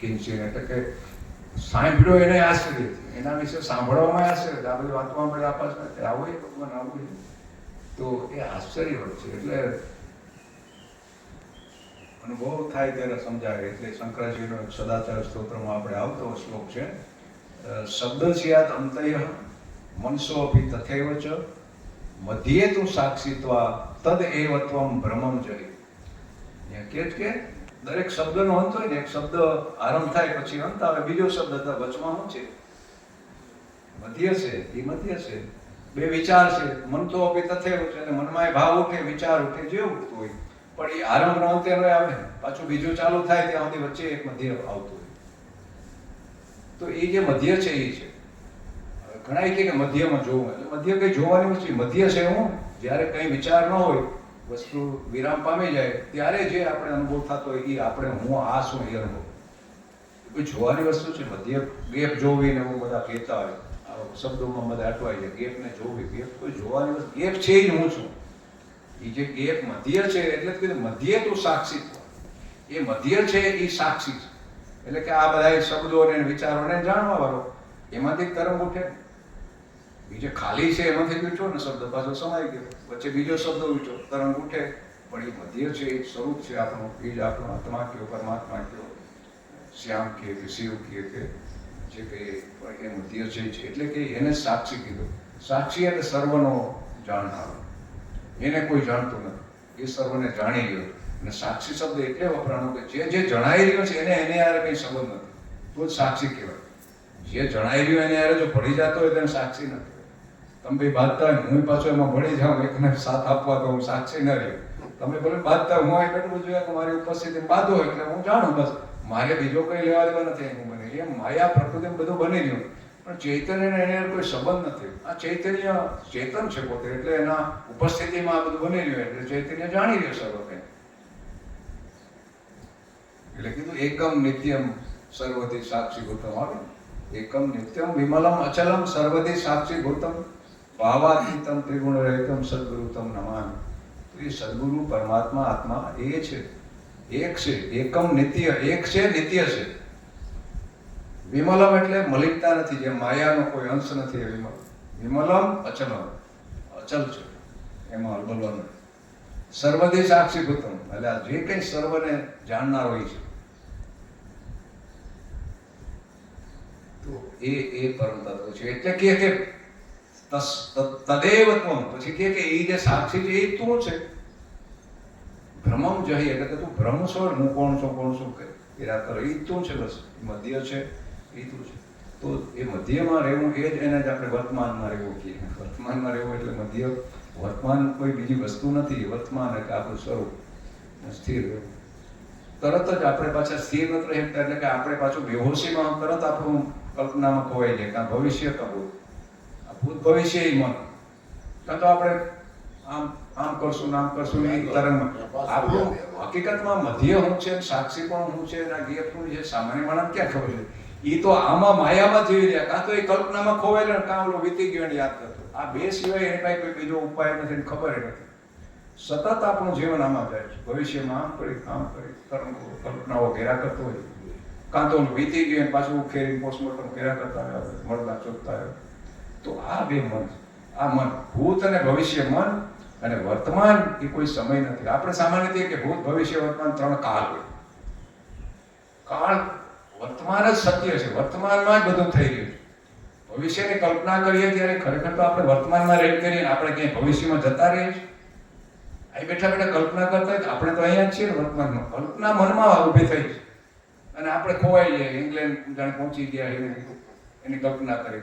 કિંચિન એટલે કે સાંભળ્યો એને આશ્ચર્ય એના વિશે સાંભળવામાં આશ્ચર્ય આ બધી વાતમાં બધા આપસ આવું એ ભગવાન આવું. તો એ આશ્ચર્ય છે. એટલે અનુભવ થાય ત્યારે સમજાય. એટલે શંકરાચાર્યનો સદાચાર સ્તોત્રમાં આપણે આવતો શ્લોક છે. શબ્દ સ્યાત અંતય, મનસો અપી તથૈવ ચ મધ્યે તું સાક્ષિત્વા, તદ એવત્વમ ભ્રમમ જય. કે કે? દરેક શબ્દનો અંત હોય ને, એક શબ્દ આરંભ થાય પછી અંત આવે. બીજો શબ્દ હતા વચમાં શું છે? મધ્ય છે એ મધ્ય છે. બે વિચાર છે. મન તો અપી તથે છે અને મનમાં ભાવ ઉઠે, વિચાર ઉઠે, જે ઉઠતું હોય. પણ એ આરંભ નો અંતે આવે પાછું બીજું ચાલુ થાય ત્યાં સુધી વચ્ચે એક મધ્ય આવતું હોય. તો એ જે મધ્ય છે એ છે. ઘણા કે મધ્યમાં જોવું એટલે મધ્ય કઈ જોવાની વસ્તુ મધ્ય છે હું, જ્યારે કંઈ વિચાર ન હોય વસ્તુ વિરામ પામી જાય, ત્યારે જે આપણે અનુભવ થતો હોય એ આપણે હું, આ શું, એ અનુભવ. જોવાની વસ્તુ છે મધ્ય ગેપ જોવી ને એવું બધા કહેતા હોય. શબ્દોમાં બધા અટવાઈ જાય ગેપને જોવી, ગેપ કોઈ જોવાની વસ્તુ, ગેપ છે જ હું છું. એ જે ગેપ મધ્ય છે, એટલે જ કીધું, મધ્ય તું સાક્ષી એ મધ્ય છે, એ સાક્ષી છે. એટલે કે આ બધા શબ્દો અને વિચારોને જાણવા વાળો એમાંથી તરંગ ઉઠે. બીજે ખાલી છે, એમાંથી વીઠો ને શબ્દ પાછો સમાઈ ગયો. વચ્ચે બીજો શબ્દ વીઠો તરંગ ઉઠે, પણ એ મધ્ય છે, એ સ્વરૂપ છે આપણું, એ જ આપણો આત્મા કયો, પરમાત્મા કયો. શ્યામ કે કે શિવ કે કે જે કંઈ એ મધ્ય છે એટલે કે એને સાક્ષી કીધું. સાક્ષી એટલે સર્વનો જાણનારો. એને કોઈ જાણતું નથી. એ સર્વને જાણી રહ્યો અને સાક્ષી શબ્દ એટલે વપરાણો કે જે જે જણાઈ રહ્યો છે, એને એને યારે કંઈ સંબંધ નથી. તો જ સાક્ષી કહેવાય. જે જણાઈ રહ્યું એને યારે, જો ભળી જતો હોય તેને સાક્ષી નથી. તમે ભાઈ બાંધતા હું પાછો એમાં ભળી જાઉં, એકને સાથ આપવા તો હું સાક્ષી ન રહ્યો. તમે ભલે બાંધતા હું અહીં બેઠું જોઈએ કે મારી ઉપસ્થિતિ બાંધો એટલે હું જાણું બસ. મારે બીજો કઈ લેવા દેવા નથી એનું બની એમ માયા પ્રકૃતિ બધું બની ગયું પણ ચૈતન્ય એને કોઈ સંબંધ નથી. આ ચૈતન્ય ચેતન છે પોતે, એટલે એના ઉપસ્થિતિમાં આ બધું બની રહ્યું એટલે ચૈતન્ય જાણી રહ્યો સર્વ કંઈ એટલે કીધું, એકમ નિત્યમ સર્વથી સાક્ષી ગૌતમ આવે એકમ નિત્યમ વિમલમ અચલમ સર્વથી સાક્ષી ભૂતમ. ભાવાતીતમ ત્રિગુણ રહિતમ સદગુરુતમ નમામિ. તો એ સદગુરુ પરમાત્મા આત્મા એ છે. એક છે, એકમ નિત્ય, એક છે, નિત્ય છે. વિમલમ એટલે મલિકતા નથી જે માયાનો કોઈ અંશ નથી, એ વિમલ. વિમલમ અચલમ. અચલ છે. એમાં બોલવાનું સર્વદેશ સાક્ષીભૂતમ એટલે જે કંઈ સર્વને જાણનાર હોય છે. તો એ એ પરમ તત્વ છે. એટલે કે તદેવ પછી કે કે એ જે સાક્ષી છે એ તું છે ભ્રમમ જહી એટલે કે તું ભ્રમ છો હું કોણ છું કોણ છું કે એ કરો એ તું છે બસ મધ્ય છે એ તું છે તો એ મધ્યમાં રહેવું એ જ એને જ આપણે વર્તમાનમાં રહેવું કહીએ વર્તમાનમાં રહેવું એટલે મધ્ય વર્તમાન કોઈ બીજી વસ્તુ નથી, વર્તમાન એટલે આપણું સ્વરૂપ. સ્થિર રહેવું. તરત જ આપણે પાછા સ્થિર નથી રહી એટલે કે આપણે પાછું બેહોશીમાં તરત આપણું કલ્પનામાં ખોવાઈ જાય કાં ભવિષ્ય કાં ભૂત ભવિષ્ય મન. કાં તો આપણે આમ આમ કરશું નામ કરશું એ તરંગમાં આપણું હકીકતમાં મધ્ય હું છે સાક્ષી પણ હું છે આ ગેપ શું છે સામાન્ય માણસ ક્યાં ખબર છે? એ તો આમાં માયામાં જીવી રહ્યા. કાં તો એ કલ્પનામાં ખોવાયેલો કાં ઓલો વીતી ગયો યાદ કરતો. આ બે સિવાય એને કાંઈ કોઈ બીજો ઉપાય નથી ખબર નથી. સતત આપણું જીવન આમાં જાય છે. ભવિષ્યમાં આમ કરી આમ કરી તરંગો કલ્પનાઓ ઘેરા કરતો હોય. કાં તો વીતી ગયો પાછું ઉખેરી પોસ્ટમોર્ટમ ઘેરા કરતા મળતા ચોકતા આવ્યા તો આ બે મન આ મન ભૂત અને ભવિષ્ય મન અને વર્તમાન એ કોઈ સમય નથી. આપણે સામાન્ય રીતે કે ભૂત, ભવિષ્ય, વર્તમાન ત્રણ કાળ હોય. કાળ વર્તમાન જ સત્ય છે. વર્તમાનમાં જ બધું થઈ રહ્યું છે. ભવિષ્યની કલ્પના કરીએ ત્યારે ખરેખર તો આપણે વર્તમાનમાં રહી કરીએ ને આપણે ક્યાંય ભવિષ્યમાં જતા રહીએ છીએ. અહીં બેઠા બેઠા કલ્પના કરતા હોય આપણે તો અહીંયા જ છીએ વર્તમાનમાં. કલ્પના મનમાં ઊભી થઈ છે. અને આપણે ખોવાઈ જઈએ ઇંગ્લેન્ડ જાણે પહોંચી ગયા એની કલ્પના કરી.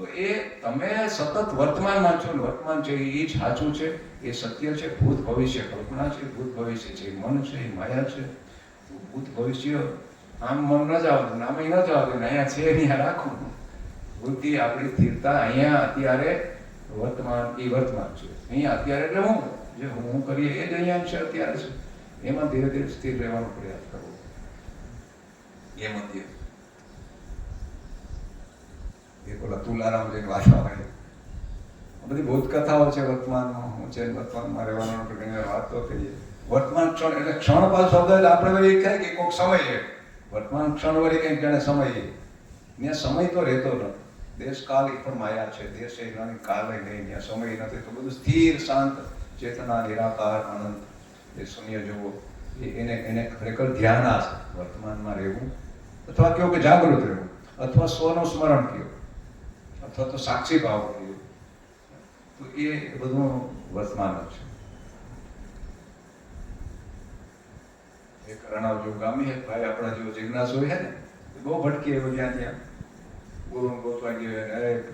તો એ તમે સતત વર્તમાનમાં છો, વર્તમાન છે, એ જ સાચું છે, એ સત્ય છે, ભૂત ભવિષ્ય કલ્પના છે, ભૂત ભવિષ્ય છે મન છે, એ માયા છે. ભૂત ભવિષ્ય, આમ મન ન જાવ દે આમ ન જાવ આવતું અહીંયા છે, અહીંયા રાખવું વૃત્તિ આપણી સ્થિરતા અહીંયા અત્યારે વર્તમાન, એ વર્તમાન છે. અહીંયા અત્યારે એટલે હું, જે હું કરીએ એ જ અહીંયા છે, અત્યારે છે એમાં ધીરે ધીરે સ્થિર રહેવાનો પ્રયાસ કરવો. એ મધ્ય એક ઓલા તુલારામ જેની વાત આવે. બધી બૌદ્ધ કથાઓ છે વર્તમાનમાં. હું છે વર્તમાનમાં રહેવાનો આપણે વાત તો કરીએ. વર્તમાન ક્ષણ એટલે ક્ષણ પાસ શબ્દ એટલે આપણે એ થાય કે કોઈક સમય છે. વર્તમાન ક્ષણ વળી કંઈક જાણે સમય. ત્યાં સમય તો રહેતો નથી. દેશ કાલ એ પણ માયા છે. દેશ એ નહીં કાલ નહીં. ત્યાં સમય નથી. તો બધું સ્થિર, શાંત, ચેતના, નિરાકાર આનંદ એ શૂન્ય જુઓ. એને એને ખરેખર ધ્યાન આ વર્તમાનમાં રહેવું. અથવા કહો કે જાગૃત રહેવું. અથવા સ્વનું સ્મરણ કહો અથવા તો સાક્ષી ભાવ કહ્યો તો એ બધું વર્તમાન છે. એક રણાવ જેવું ગામી એક ભાઈ આપણા જેવો જિજ્ઞાસ હોય ને, એ બહુ ભટકી એવો જ્યાં ત્યાં. ગુરુ ગોતવા ગયો અરે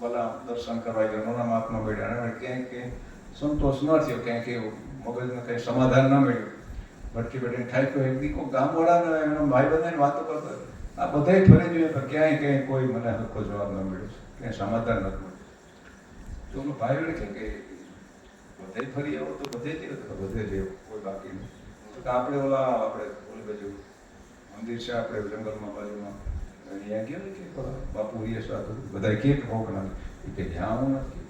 ભલા, દર્શન કરવા ગયો, નોના મહાત્મા બેઠા. અને ક્યાંય કે સંતોષ ન થયો ક્યાંક એવું મગજને કંઈ સમાધાન ન મળ્યું. ભટકી બેઠીને થાય એક દીકો ગામવાળાને એનો ભાઈ બધાને વાતો કરતો આ બધાય ફરી જોઈએ તો ક્યાંય ક્યાંય કોઈ મને હરખો જવાબ ન મળ્યો. ક્યાંય સમાધાન નથી મળતું તો ઓલો ભાઈ વળી કે બધે ફરી આવો તો બધે જ બધે જ કોઈ બાકી નહીં. તો આપણે ઓલા આપણે ઓલી બાજુ મંદિર છે આપણે જંગલમાં બાજુમાં. અહીંયા ગયા ને કે બાપુ એ સાધુ. બધા કે કે હોક કે જ્યાં હું નથી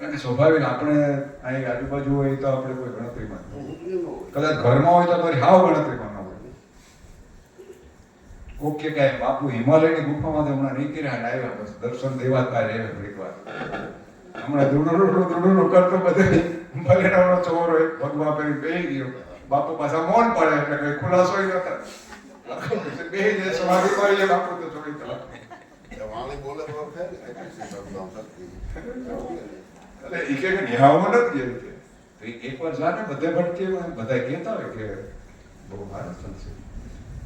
કારણ કે સ્વાભાવિક આપણે અહીં આજુબાજુ હોય તો આપણે કોઈ ગણતરીમાં કદાચ ઘરમાં હોય તો અમારી હાવ ગણતરીમાં ન હોય કે કાંઈ બાપુ હિમાલયની ગુફામાં હમણાં નીકળ્યા અને આવ્યા બસ દર્શન દેવા તારે આવ્યા થોડીક વાર હમણાં ધૂળું ધૂળું કરતો બધે ભલેનાનો ચોર હોય ભગવા પહેરી બેહી ગયો. બાપુ પાછા મોન પડે એટલે કઈ ખુલાસો ન નતા બે જે સમાધિ પડી બાપુ તો ચોવીસ કલાક વાણી બોલે તો ઈ કે ન્યાવમાં નથી ગયું કે? તો એકવાર જાને બધે ભટકે બધા કહેતા હોય કે બહુ મારા સંત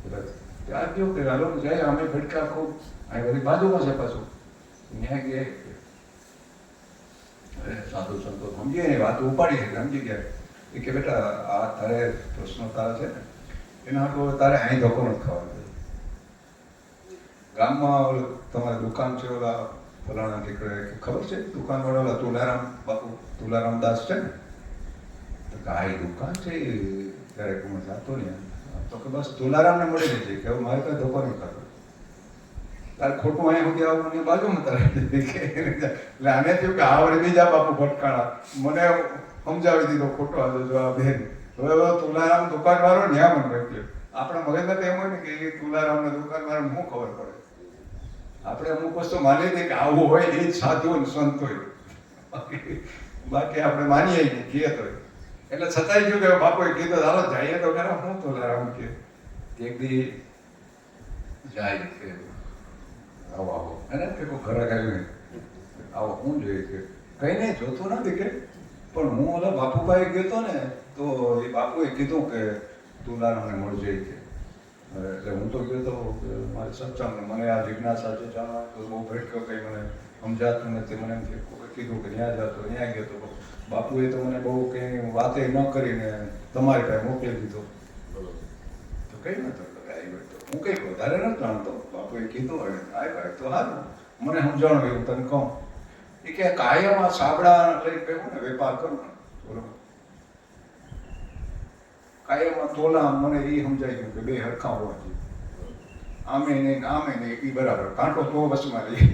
બધા ત્યાં ગયો કે હાલો જાય અમે ભટકા ખૂબ. અહીં બધી બાજુમાં છે પાછું. ત્યાં કે સાધુ સંતો સમજીએ ને, વાત ઉપાડી સમજી ગયા. કે બેટા, આ તારે પ્રશ્નો તારા છે ને, એના હાટુ તારે અહીં ધોકો નથી ખાવાનો. ગામમાં તમારી દુકાન છે, ઓલા ફલાણા નીકળે ખબર છે? દુકાન વાળા ઓલા તુલારામ બાપુ તુલારામ દાસ છે ને? તો કાંઈ દુકાન છે ત્યારે હું જાતો ને તો કે બસ તુલારામને મળી જશે કે મારે કાંઈ ધોકો નહીં કરવો તારે ખોટું અહીંયા સુધી આવું મને બાજુમાં તારે એટલે આને થયું કે આવડે બીજા બાપુ ભટકાળા મને સમજાવી દીધો ખોટો હતો જો આ બેન હવે તુલારામ દુકાન વાળો ન્યા મને મોકલ્યો આપણા મગજમાં તો એમ હોય ને કે એ તુલારામને દુકાન વાળાને શું ખબર પડે? આપણે અમુક વસ્તુ માની દઈએ કે આવું હોય એ જ સાધુ સંત હોય બાકી આપણે માનીએ નહીં કહીએ તો એટલે છતાંય જો કે બાપુએ કીધું, હાલો, જઈએ તો ખરા, હું તો રામ કે. એક દી જાય કે આવો આવો. અને કે કોઈ ઘરે આવ્યું આવો, હું જોઈએ કે કઈ નહીં, જોતો નથી કે. પણ હું ઓલા બાપુભાઈ ગયો ને, તો એ બાપુએ કીધું કે, તું તુલારામને મળજે કે એટલે હું તો ગયો તો મારે સત્સંગ મને આ જિજ્ઞાસા છે જાણવા તો બહુ ભટક્યો કંઈ મને. સમજાતું નથી મને એમ કીધું કે ત્યાં જતો ત્યાં ગયો તો બાપુએ તો મને બહુ કંઈ વાતે ન કરીને તમારી પાસે મોકલી દીધો. તો કઈ નતો હું કંઈ વધારે નથી જાણતો. બાપુએ કીધું હવે આવ્યા તો સારું મને સમજાણું એવું તને કહું. એ કે કાયમ આ સાબડા લઈ કહ્યું ને, વેપાર કરું ને. બરોબર કાયમ તોલા મને એ સમજાઈ ગયું કે બે હરખા હોવા જોઈએ. આમે ને આમે નહીં. એ બરાબર. કાંટો તો વસમાં રહી.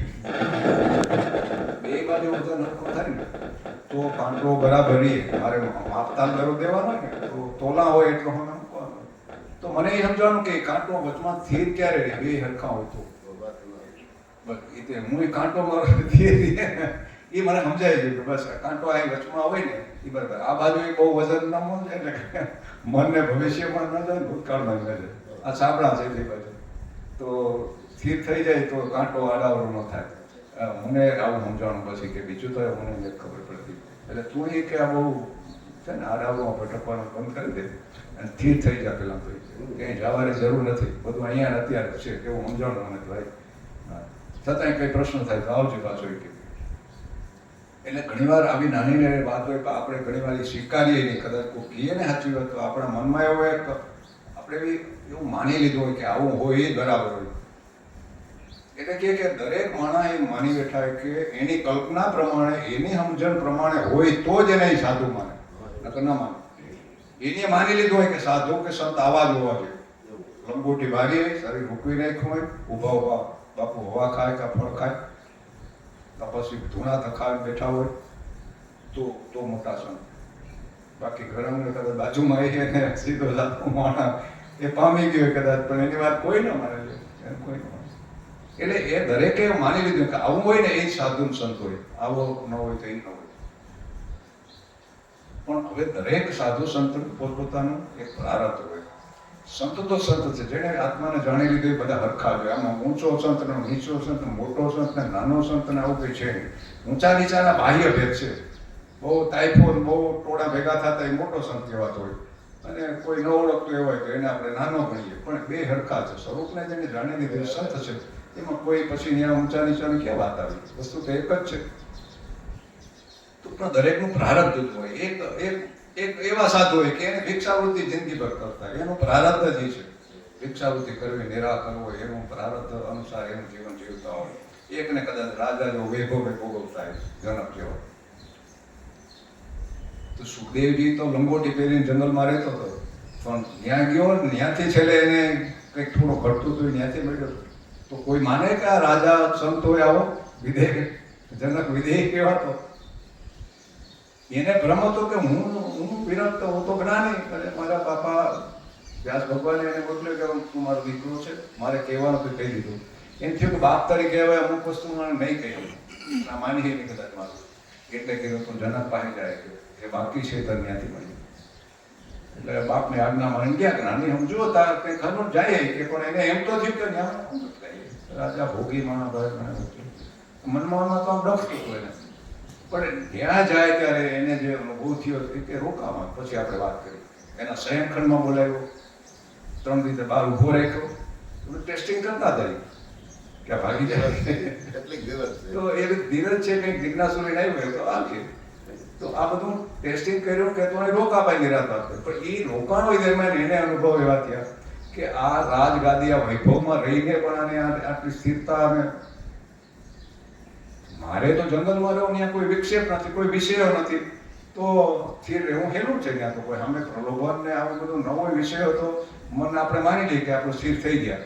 બે બાજુ વજન હરખો થાય ને, તો કાંટો બરાબર રહે મારે માપતાલ દરો દેવાનો ને, તો તોલા હોય એટલો હું મૂકવાનો. તો મને એ સમજાણું કે કાંટો વચમાં સ્થિર ક્યારે રહે? બે હરખા હોય તો. બસ, એ હું એ કાંટો મારો ધીરે એ મને સમજાય છે બસ કાંટો આ વચમાં હોય ને, એ બરાબર. આ બાજુ એ બહુ વજન ન મળે, એટલે મનને ભવિષ્યમાં ન જાય, ભૂતકાળમાં ન જાય. આ સાંભળા છે તે બાજુ. તો સ્થિર થઈ જાય તો કાંટો આડાવડો ન થાય. મને આવું સમજાણું પછી કે બીજું તો મને ખબર પડતી. એટલે તું એ કે આ બહુ છે ને આડાવડોમાં ભટકવાનું બંધ કરી દે અને સ્થિર થઈ જા પેલા ભાઈ ક્યાંય જવાની જરૂર નથી. બધું અહીંયા અત્યારે છે. કેવું સમજાણું મને ભાઈ. છતાંય કંઈ પ્રશ્ન થાય તો આવજો પાછો કે એટલે ઘણીવાર આવી નાની નાની વાત હોય આપણે ઘણીવાર એ સ્વીકારીએ નહીં. કદાચ કોઈ કહીએ ને સાચી વાત, તો આપણા મનમાં એવો એક, આપણે બી એવું માની લીધું હોય કે આવું હોય એ બરાબર હોય. એટલે કે કે દરેક માણસ એ માની બેઠા કે એની કલ્પના પ્રમાણે, એની સમજણ પ્રમાણે હોય તો જ એને સાધુ માને. નકર ન માને. એને માની લીધું હોય કે સાધુ કે સંત આવા જ હોવા જોઈએ. લંગોટી ભાગી હોય, શરીર મૂકવી નાખ્યું હોય, ઊભા ઊભા બાપુ હવા ખાય કે ફળ ખાય, તપસ્વી ધૂણા થખાવી બેઠા હોય, તો તો મોટા સંત. બાકી ઘરમાં કદાચ બાજુમાં આવીએ ને સીધો સાધુ માણસ એ પામી ગયો કદાચ, પણ એની વાત કોઈ ન છે. એમ કોઈ ન એટલે એ દરેકે માની લીધું કે આવું હોય ને એ જ સાધુ સંત હોય. આવો ન હોય તો એ ન હોય. પણ હવે દરેક સાધુ સંત પોતપોતાનું એક પ્રારત હોય. સંત તો સંત છે જેને આત્માને જાણી લીધું બધા હરખા છે. આમાં ઊંચો સંત ને નીચો સંત મોટો સંત ને નાનો સંત ને આવું કંઈ છે નહીં. ઊંચા નીચાના બાહ્ય ભેદ છે. બહુ ટાઈફોન બહુ ટોળા ભેગા થતા એ મોટો સંત કહેવાતો હોય. અને કોઈ ન ઓળખતો એવો હોય તો એને આપણે નાનો ગણીએ. પણ બે હરખા છે. સ્વરૂપને જેને જાણી લીધું સંત છે એમાં કોઈ પછી ત્યાં ઊંચા નીચાની ક્યાં વાત આવી? વસ્તુ તો એક જ છે. પણ દરેકનું પ્રારબ્ધ જ હોય. એક એક એક એવા સાધુ હોય કે એને ભિક્ષાવૃત્તિ જિંદગીભર કરતા એનો પ્રારબ્ધ જ છે. ભિક્ષાવૃત્તિ કરવી નિરા કરવો, એનું પ્રારબ્ધ અનુસાર એનું જીવન જીવતા હોય. એકને કદાચ રાજા જો વૈભવે ભોગવતા હોય, જનક જેવો. તો સુખદેવજી તો લંગોટી પહેરીને જંગલમાં રહેતો હતો. પણ ત્યાં ગયો ત્યાંથી છેલ્લે એને કંઈક થોડું ઘટતું હતું ત્યાંથી મળ્યો તો કોઈ માને કે આ રાજા સંત હોય આવો? વિધેય જનક વિધેય કહેવાતો. એને ભ્રમ હતો કે હું હું વિરક્ત હું તો જ્ઞાની અને મારા બાપા વ્યાસ ભગવાને એને મોકલ્યો કે તું મારો દીકરો છે, મારે કહેવાનું તો કહી દીધું. એમ થયું કે બાપ તરીકે હવે અમુક વસ્તુ મને નહીં કહ્યું આ માની નહીં કદાચ મારું. એટલે કીધું તું જનક પાસે જાય કે બાકી છે તને ત્યાંથી મળી એટલે બાપની આજ્ઞા માની ગયા જ્ઞાની સમજો તાર કે ખરું જાય કે પણ એને એમ તો થયું કે હું. રાજા ભોગી માણા ભાઈ મને એવું થયું. મનમાં તો આમ ડફતું હતું એને પણ ત્યાં જાય ત્યારે એને જે અનુભવ થયો એ કે રોકામાં પછી આપણે વાત કરી. એના શયનખંડમાં બોલાવ્યો. ત્રણ રીતે બહાર ઊભો રાખ્યો. બધું ટેસ્ટિંગ કરતા હતા કે ભાગી જાય. છે. તો એ ધીરજ છે કંઈક જિજ્ઞાસુરી નહીં આવ્યો તો આવશે તો આ બધું ટેસ્ટિંગ કર્યું કે તો રોકાવાય નિરાત વાત. પણ એ રોકાણો દરમિયાન એને અનુભવ એવા થયા. કે આ રાજગાદી આ વૈભવમાં રહીને પણ આને આટલી સ્થિરતા અને મારે તો જંગલમાં રહું ત્યાં કોઈ વિક્ષેપ નથી, કોઈ વિષયો નથી. તો સ્થિર રહેવું હેલું છે ત્યાં તો કોઈ. અમે પ્રલોભન ને આવું બધું નવો વિષય હતો મન આપણે માની લઈએ કે આપણું સ્થિર થઈ ગયા.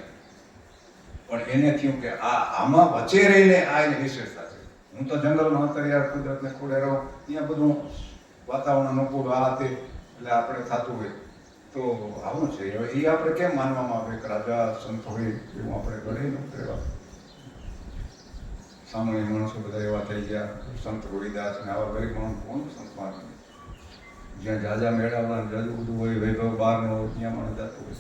પણ એને થયું કે આ આમાં વચ્ચે રહીને આ એની વિશેષતા છે. હું તો જંગલમાં અંતરિયાળ કુદરતને ખોડે રહો ત્યાં બધું વાતાવરણ અનુકૂળ આ તે, એટલે આપણે થતું હોય. તો આવું છે. એ આપણે કેમ માનવામાં આવે કે રાજા, સંત હોય એવું આપણે ઘડે કહેવા સામાન્ય માણસો બધા એવા થઈ ગયા. સંત રોહિદાસ ને આવા ગરીબ માણસ કોણ સંત માને જ્યાં જાજા મેળાવડા જાજુ બધું હોય, વૈભવ બહાર ન હોય ત્યાં માણસ જતું હોય.